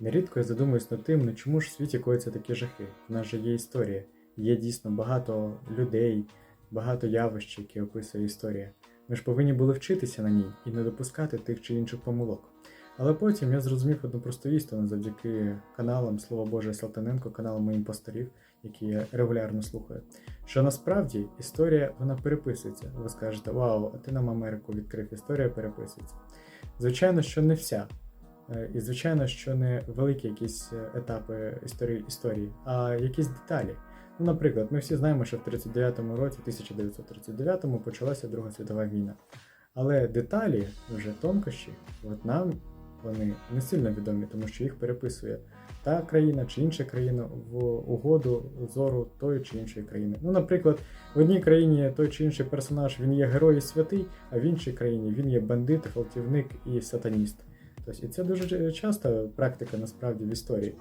Нерідко я задумуюсь над тим, ну чому ж в світі коїться такі жахи? У нас же є історія, є дійсно багато людей, багато явищ, які описує історія. Ми ж повинні були вчитися на ній і не допускати тих чи інших помилок. Але потім я зрозумів одну просту істину завдяки каналам Слово Боже Салтаненко, каналам моїм пасторів, які я регулярно слухаю. Що насправді історія вона переписується. Ви скажете, вау, а ти нам Америку відкрив, історія переписується. Звичайно, що не вся. Е, І звичайно, що не великі якісь е, етапи історії, історії, а якісь деталі. Ну, наприклад, ми всі знаємо, що в 39-му році, 1939-му, почалася Друга світова війна. Але деталі, вже тонкощі, от нам вони не сильно відомі, тому що їх переписує та країна чи інша країна в угоду зору тої чи іншої країни. Ну, наприклад, в одній країні той чи інший персонаж він є герой і святий, а в іншій країні він є бандит, гвалтівник і сатаніст. Тобто, і це дуже часто практика насправді в історії.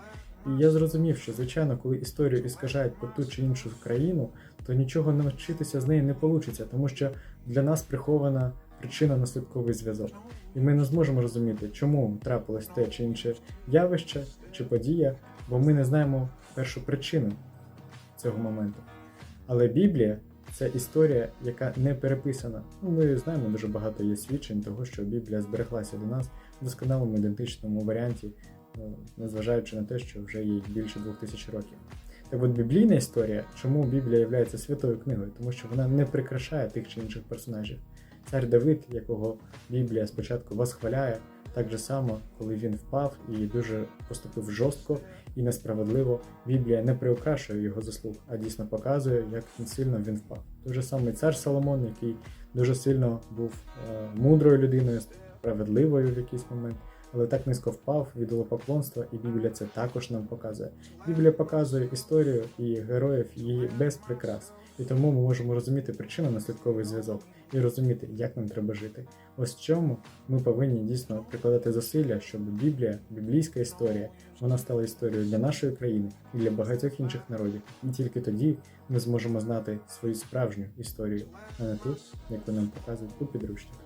І я зрозумів, що звичайно, коли історію іскажають по ту чи іншу країну, то нічого навчитися з неї не вийде, тому що для нас прихована причинно-наслідковий зв'язок. І ми не зможемо розуміти, чому трапилось те чи інше явище чи подія, бо ми не знаємо першу причину цього моменту. Але Біблія це історія, яка не переписана. Ну, ми знаємо, дуже багато є свідчень того, що Біблія збереглася до нас в досконалому ідентичному варіанті, ну, незважаючи на те, що вже їй більше двох тисяч років. Так от біблійна історія, чому Біблія є святою книгою? Тому що вона не прикрашає тих чи інших персонажів. Цар Давид, якого Біблія спочатку восхваляє, так же само, коли він впав і дуже поступив жорстко і несправедливо, Біблія не приукрашує його заслуг, а дійсно показує, як сильно він впав. Той же самий цар Соломон, який дуже сильно був е, мудрою людиною, справедливою в якийсь момент, але так низько впав від поклонства, і Біблія це також нам показує. Біблія показує історію і героїв її без прикрас. І тому ми можемо розуміти причинно-наслідковий зв'язок і розуміти, як нам треба жити. Ось в чому ми повинні дійсно прикладати зусилля, щоб Біблія, біблійська історія, вона стала історією для нашої країни і для багатьох інших народів. І тільки тоді ми зможемо знати свою справжню історію, а не ту, яку нам показують у підручниках.